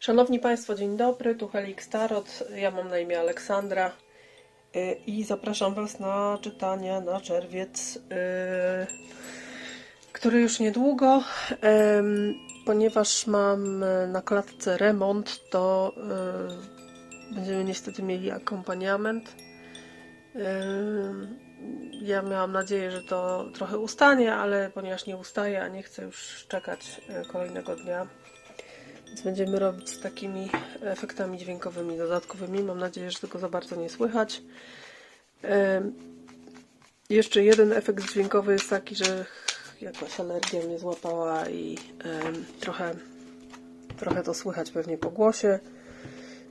Szanowni Państwo, dzień dobry, tu Helix Tarot, ja mam na imię Aleksandra y, i zapraszam Was na czytanie na czerwiec, y, który już niedługo, ponieważ mam y, na klatce remont, to y, będziemy niestety mieli akompaniament. Ja miałam nadzieję, że to trochę ustanie, ale ponieważ nie ustaje, a nie chcę już czekać y, kolejnego dnia, więc będziemy robić z takimi efektami dźwiękowymi dodatkowymi. Mam nadzieję, że tego za bardzo nie słychać. Jeszcze jeden efekt dźwiękowy jest taki, że jakaś alergia mnie złapała i trochę, trochę to słychać pewnie po głosie.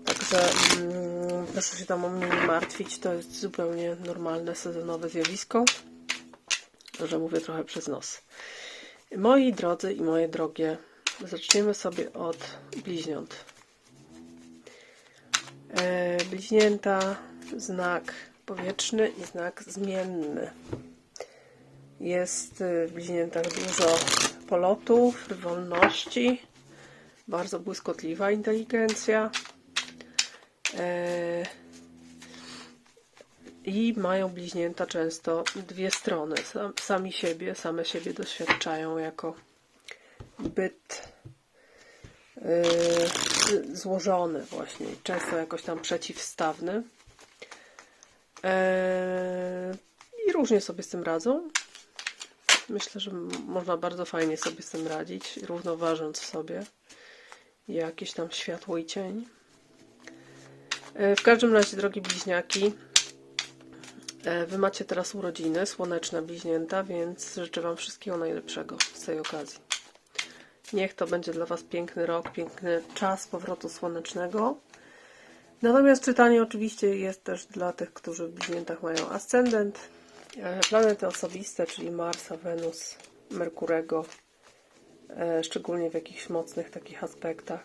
Także mm, proszę się tam o mnie nie martwić. To jest zupełnie normalne, sezonowe zjawisko. Że mówię trochę przez nos. Moi drodzy i moje drogie, zaczniemy sobie od bliźniąt. E, bliźnięta, znak powietrzny i znak zmienny. Jest e, w bliźniętach dużo polotu, frywolności, bardzo błyskotliwa inteligencja. E, I mają bliźnięta często dwie strony. Sam, sami siebie, same siebie doświadczają jako byt yy, złożony właśnie, często jakoś tam przeciwstawny. Yy, I różnie sobie z tym radzą. Myślę, że można bardzo fajnie sobie z tym radzić, równoważąc w sobie jakieś tam światło i cień. Yy, W każdym razie, drogie bliźniaki, Wy macie teraz urodziny, słoneczne bliźnięta, więc życzę Wam wszystkiego najlepszego z tej okazji. Niech to będzie dla Was piękny rok, piękny czas powrotu słonecznego. Natomiast czytanie oczywiście jest też dla tych, którzy w bliźniętach mają ascendent, e, planety osobiste, czyli Marsa, Wenus, Merkurego, e, szczególnie w jakichś mocnych takich aspektach,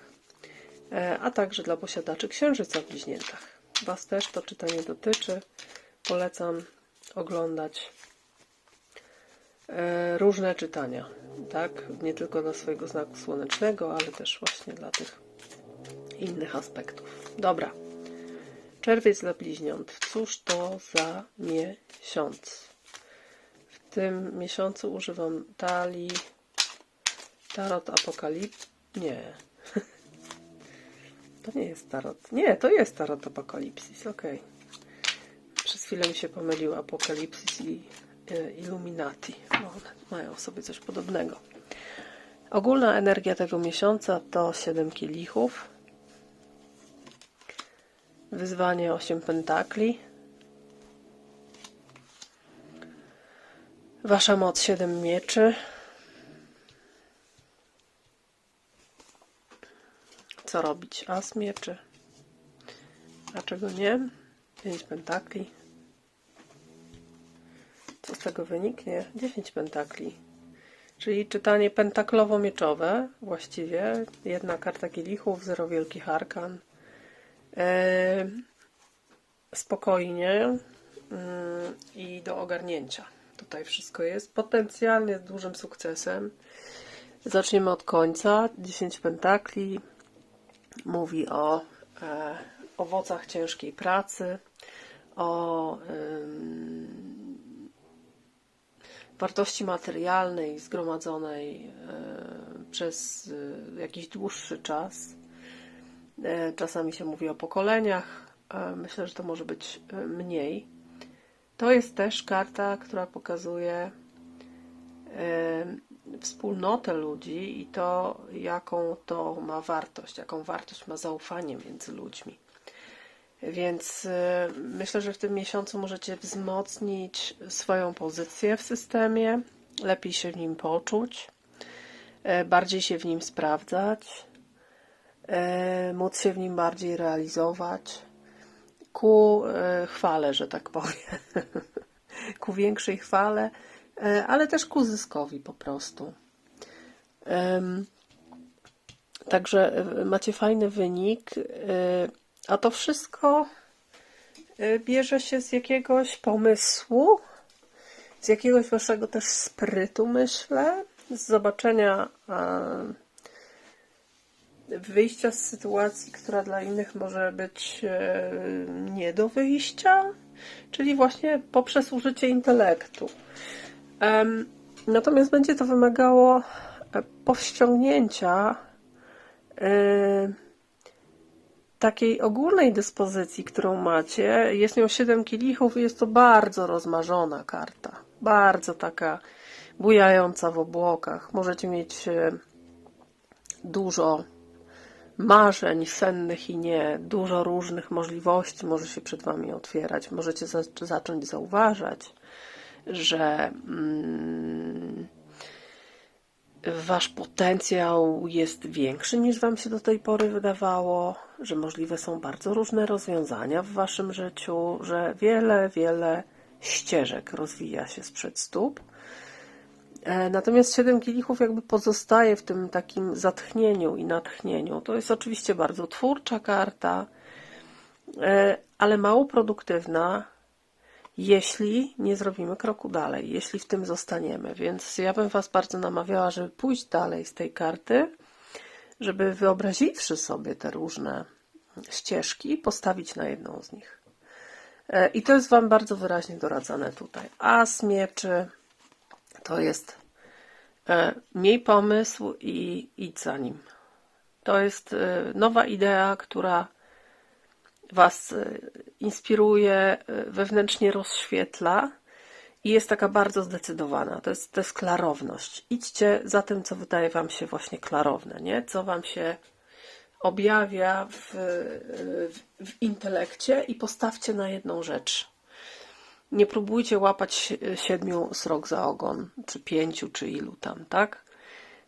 e, a także dla posiadaczy księżyca w bliźniętach. Was też to czytanie dotyczy. Polecam oglądać różne czytania, tak? Nie tylko dla swojego znaku słonecznego, ale też właśnie dla tych innych aspektów. Dobra. Czerwiec dla bliźniąt. Cóż to za miesiąc? W tym miesiącu używam talii Tarot Apokalip... Nie. To nie jest tarot. Nie, to jest tarot Apokalipsis. Okej. Przez chwilę mi się pomylił Apokalipsis i e, Illuminati. bo one mają w sobie coś podobnego. Ogólna energia tego miesiąca to 7 kielichów. Wyzwanie 8 pentakli. Wasza moc 7 mieczy. Co robić? As mieczy. Dlaczego nie? 5 pentakli. Co z tego wyniknie? 10 pentakli. Czyli czytanie pentaklowo-mieczowe właściwie. Jedna karta kielichów, zero wielkich arkan. E, spokojnie mm, i do ogarnięcia. Tutaj wszystko jest potencjalnie z dużym sukcesem. Zaczniemy od końca. 10 pentakli mówi o e, owocach ciężkiej pracy, o wartości materialnej zgromadzonej e, przez e, jakiś dłuższy czas. E, Czasami się mówi o pokoleniach. Myślę, że to może być mniej. To jest też karta, która pokazuje wspólnotę ludzi i to, jaką to ma wartość, jaką wartość ma zaufanie między ludźmi. Więc e, myślę, że w tym miesiącu możecie wzmocnić swoją pozycję w systemie, lepiej się w nim poczuć, e, bardziej się w nim sprawdzać, e, móc się w nim bardziej realizować ku chwale, że tak powiem, ku większej chwale, ale też ku zyskowi po prostu. Także macie fajny wynik, a to wszystko e, bierze się z jakiegoś pomysłu, z jakiegoś waszego też sprytu, myślę, z zobaczenia wyjścia z sytuacji, która dla innych może być e, nie do wyjścia, czyli właśnie poprzez użycie intelektu. Natomiast będzie to wymagało e, powściągnięcia e, takiej ogólnej dyspozycji, którą macie. Jest nią 7 kielichów i jest to bardzo rozmarzona karta. Bardzo taka bujająca w obłokach. Możecie mieć e, dużo marzeń sennych i nie, dużo różnych możliwości może się przed Wami otwierać. Możecie za zacząć zauważać, że mm, Wasz potencjał jest większy niż Wam się do tej pory wydawało, że możliwe są bardzo różne rozwiązania w Waszym życiu, że wiele, wiele ścieżek rozwija się sprzed stóp. E, Natomiast siedem kielichów jakby pozostaje w tym takim zatchnieniu i natchnieniu. To jest oczywiście bardzo twórcza karta, e, ale mało produktywna, jeśli nie zrobimy kroku dalej, jeśli w tym zostaniemy. Więc ja bym Was bardzo namawiała, żeby pójść dalej z tej karty, żeby wyobraziwszy sobie te różne ścieżki, postawić na jedną z nich. E, I to jest Wam bardzo wyraźnie doradzane tutaj. As mieczy to jest e, miej pomysł i idź za nim. To jest e, nowa idea, która Was e, inspiruje, e, wewnętrznie rozświetla i jest taka bardzo zdecydowana. To jest, to jest klarowność. Idźcie za tym, co wydaje Wam się właśnie klarowne, nie? co Wam się objawia w, w, w intelekcie i postawcie na jedną rzecz. Nie próbujcie łapać si- siedmiu srok za ogon, czy pięciu, czy ilu tam, tak?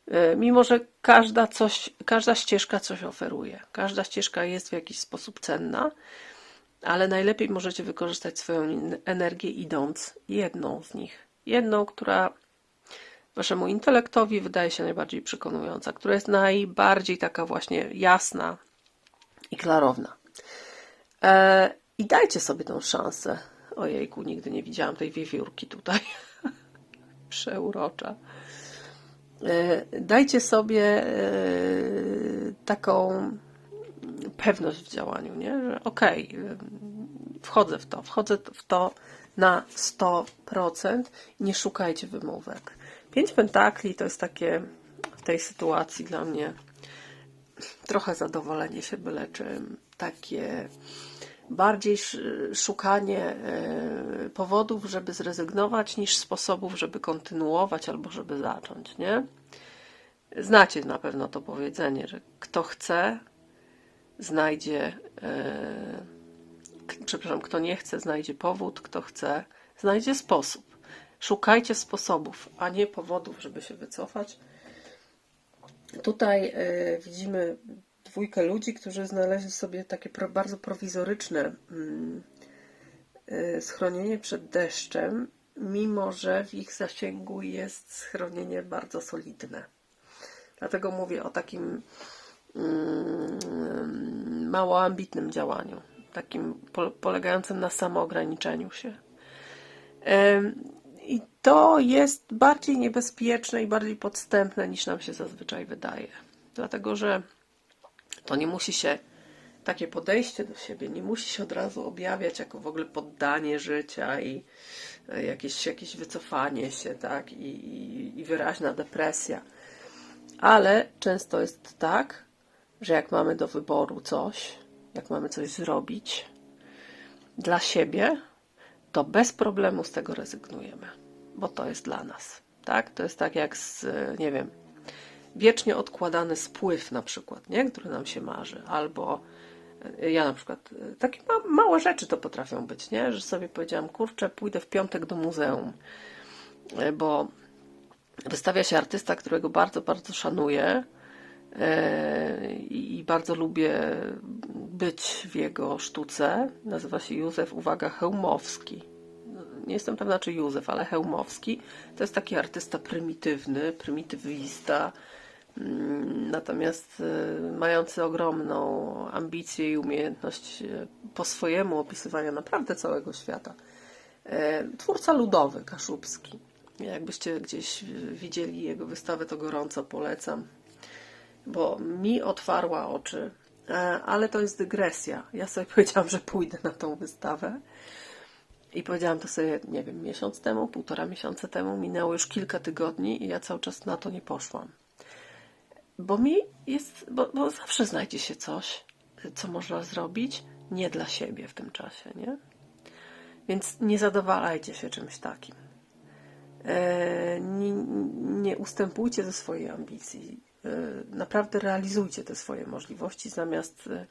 E, Mimo, że każda, coś, każda ścieżka coś oferuje, każda ścieżka jest w jakiś sposób cenna, ale najlepiej możecie wykorzystać swoją energię idąc jedną z nich. Jedną, która waszemu intelektowi wydaje się najbardziej przekonująca, która jest najbardziej taka właśnie jasna i klarowna. E, I dajcie sobie tą szansę. Ojejku, nigdy nie widziałam tej wiewiórki tutaj. Przeurocza. E, Dajcie sobie e, taką pewność w działaniu, nie? że okej, e, wchodzę w to, wchodzę w to na 100%, nie szukajcie wymówek. Pięć pentakli to jest takie w tej sytuacji dla mnie trochę zadowolenie się byle czym, takie bardziej sz- szukanie e, powodów, żeby zrezygnować, niż sposobów, żeby kontynuować albo żeby zacząć, nie? Znacie na pewno to powiedzenie, że kto chce, znajdzie, e, przepraszam, kto nie chce, znajdzie powód, kto chce, znajdzie sposób. Szukajcie sposobów, a nie powodów, żeby się wycofać. Tutaj e, widzimy dwójkę ludzi, którzy znaleźli sobie takie bardzo prowizoryczne mm, e, schronienie przed deszczem, mimo że w ich zasięgu jest schronienie bardzo solidne. Dlatego mówię o takim mm, mało ambitnym działaniu, takim po, polegającym na samoograniczeniu się. I to jest bardziej niebezpieczne i bardziej podstępne niż nam się zazwyczaj wydaje. Dlatego, że to nie musi się, takie podejście do siebie nie musi się od razu objawiać jako w ogóle poddanie życia i e, jakieś, jakieś wycofanie się, tak, i, i, i wyraźna depresja. Ale często jest tak, że jak mamy do wyboru coś, jak mamy coś zrobić dla siebie, to bez problemu z tego rezygnujemy, bo to jest dla nas. Tak? To jest tak jak z, nie wiem, wiecznie odkładany spływ na przykład, nie? który nam się marzy, albo e, ja na przykład, e, takie ma, małe rzeczy to potrafią być, nie? że sobie powiedziałam, kurczę, pójdę w piątek do muzeum, e, bo wystawia się artysta, którego bardzo, bardzo szanuję i bardzo lubię być w jego sztuce. Nazywa się Józef, uwaga, Hełmowski. Nie jestem pewna, czy Józef, ale Hełmowski. To jest taki artysta prymitywny, prymitywista, natomiast e, mający ogromną ambicję i umiejętność e, po swojemu opisywania naprawdę całego świata. E, Twórca ludowy, Kaszubski. Jakbyście gdzieś widzieli jego wystawę, to gorąco polecam. bo mi otwarła oczy, e, ale to jest dygresja. Ja sobie powiedziałam, że pójdę na tą wystawę. I powiedziałam to sobie, nie wiem, miesiąc temu, półtora miesiąca temu, minęło już kilka tygodni i ja cały czas na to nie poszłam. Bo mi jest, bo, bo zawsze znajdzie się coś, co można zrobić nie dla siebie w tym czasie, nie? Więc nie zadowalajcie się czymś takim. E, nie, nie ustępujcie ze swojej ambicji. E, naprawdę realizujcie te swoje możliwości zamiast e,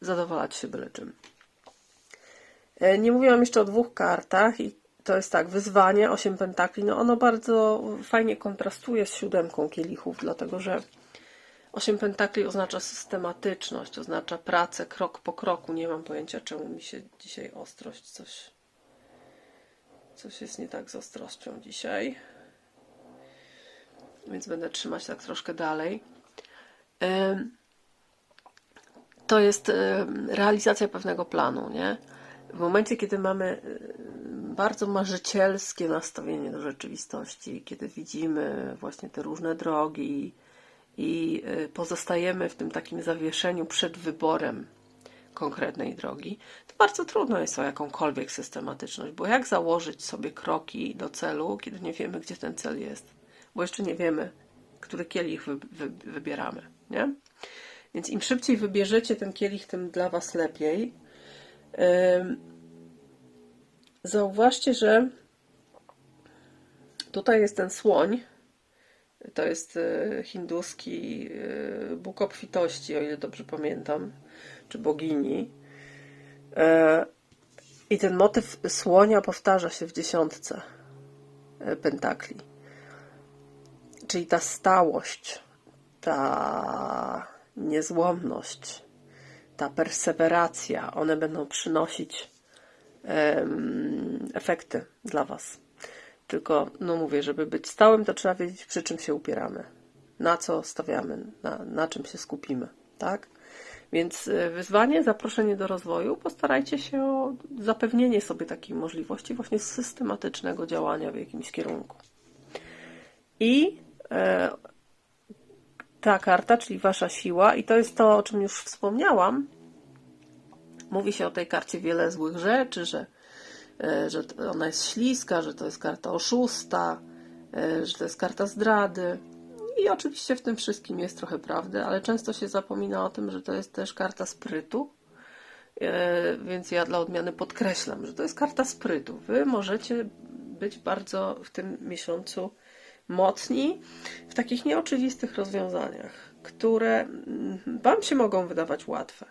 zadowalać się byle czym. Nie mówiłam jeszcze o dwóch kartach i to jest tak, wyzwanie, 8 pentakli, no ono bardzo fajnie kontrastuje z siódemką kielichów, dlatego że 8 pentakli oznacza systematyczność, oznacza pracę krok po kroku. Nie mam pojęcia, czemu mi się dzisiaj ostrość coś. Coś jest nie tak z ostrością dzisiaj. Więc będę trzymać tak troszkę dalej. To jest realizacja pewnego planu, nie? W momencie, kiedy mamy bardzo marzycielskie nastawienie do rzeczywistości, kiedy widzimy właśnie te różne drogi, i y, pozostajemy w tym takim zawieszeniu przed wyborem konkretnej drogi, to bardzo trudno jest o jakąkolwiek systematyczność, bo jak założyć sobie kroki do celu, kiedy nie wiemy, gdzie ten cel jest, bo jeszcze nie wiemy, który kielich wy, wy, wybieramy, nie? Więc im szybciej wybierzecie ten kielich, tym dla Was lepiej. Ym, Zauważcie, że tutaj jest ten słoń, to jest e, hinduski e, Bóg obfitości, o ile dobrze pamiętam, czy bogini. E, I ten motyw słonia powtarza się w dziesiątce e, pentakli. Czyli ta stałość, ta niezłomność, ta perseweracja, one będą przynosić efekty dla Was. Tylko, no mówię, żeby być stałym, to trzeba wiedzieć, przy czym się upieramy, na co stawiamy, na, na czym się skupimy, tak? Więc y, wyzwanie, zaproszenie do rozwoju, postarajcie się o zapewnienie sobie takiej możliwości właśnie systematycznego działania w jakimś kierunku. I e, ta karta, czyli wasza siła, i to jest to, o czym już wspomniałam. Mówi się o tej karcie wiele złych rzeczy, że e, że ona jest śliska, że to jest karta oszusta, e, że to jest karta zdrady. I oczywiście w tym wszystkim jest trochę prawdy, ale często się zapomina o tym, że to jest też karta sprytu. E, Więc ja dla odmiany podkreślam, że to jest karta sprytu. Wy możecie być bardzo w tym miesiącu mocni w takich nieoczywistych rozwiązaniach, które mm, Wam się mogą wydawać łatwe,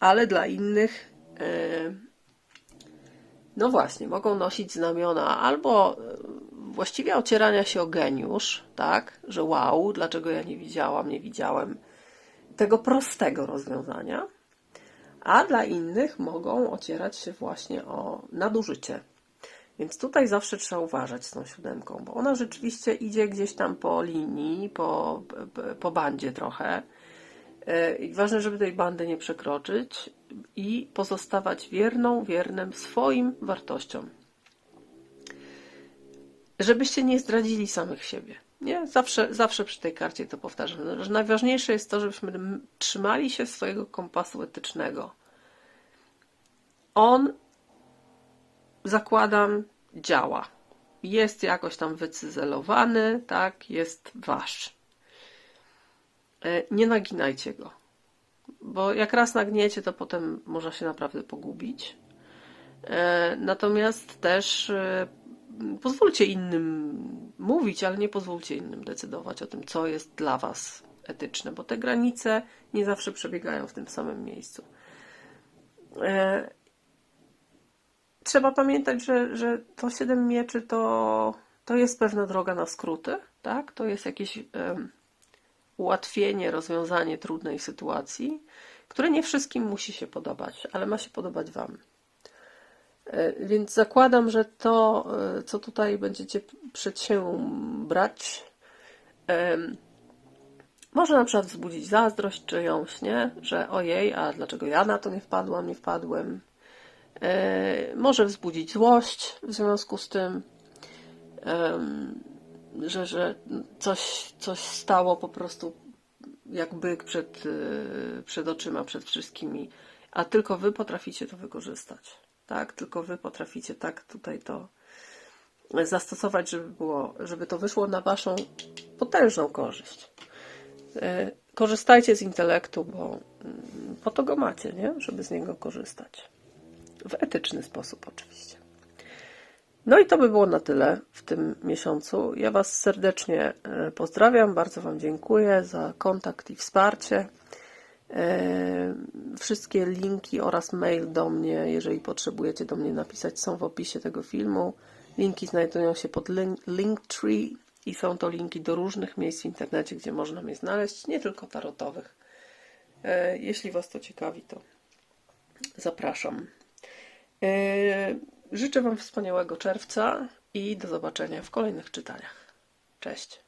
ale dla innych e, no właśnie, mogą nosić znamiona albo e, właściwie ocierania się o geniusz, tak, że wow, dlaczego ja nie widziałam, nie widziałem tego prostego rozwiązania, a dla innych mogą ocierać się właśnie o nadużycie. Więc tutaj zawsze trzeba uważać z tą siódemką, bo ona rzeczywiście idzie gdzieś tam po linii, po, po bandzie trochę. E, I ważne, żeby tej bandy nie przekroczyć i pozostawać wierną, wiernym swoim wartościom. Żebyście nie zdradzili samych siebie. Nie? Zawsze, zawsze przy tej karcie to powtarzam, że najważniejsze jest to, żebyśmy trzymali się swojego kompasu etycznego. On, zakładam, działa. Jest jakoś tam wycyzelowany, tak, jest wasz. E, Nie naginajcie go. Bo jak raz nagniecie, to potem można się naprawdę pogubić. E, Natomiast też e, pozwólcie innym mówić, ale nie pozwólcie innym decydować o tym, co jest dla Was etyczne, bo te granice nie zawsze przebiegają w tym samym miejscu. Trzeba pamiętać, że, że to siedem mieczy to, to jest pewna droga na skróty, tak? To jest jakieś ułatwienie, rozwiązanie trudnej sytuacji, które nie wszystkim musi się podobać, ale ma się podobać Wam. E, Więc zakładam, że to, e, co tutaj będziecie przed się brać, em, może na przykład wzbudzić zazdrość czyjąś, nie? Że ojej, a dlaczego ja na to nie wpadłam, nie wpadłem. E, Może wzbudzić złość w związku z tym. Że, że coś, coś stało po prostu jak byk przed, y, przed oczyma, przed wszystkimi, a tylko wy potraficie to wykorzystać. Tak, tylko wy potraficie tak tutaj to zastosować, żeby było, żeby to wyszło na waszą potężną korzyść. E, Korzystajcie z intelektu, bo mm, po to go macie, nie? Żeby z niego korzystać. W etyczny sposób oczywiście. No i to by było na tyle w tym miesiącu. Ja Was serdecznie e, pozdrawiam, bardzo Wam dziękuję za kontakt i wsparcie. E, Wszystkie linki oraz mail do mnie, jeżeli potrzebujecie do mnie napisać, są w opisie tego filmu. Linki znajdują się pod link- Linktree i są to linki do różnych miejsc w internecie, gdzie można mnie znaleźć, nie tylko tarotowych. E, Jeśli Was to ciekawi, to zapraszam. Życzę Wam wspaniałego czerwca i do zobaczenia w kolejnych czytaniach. Cześć.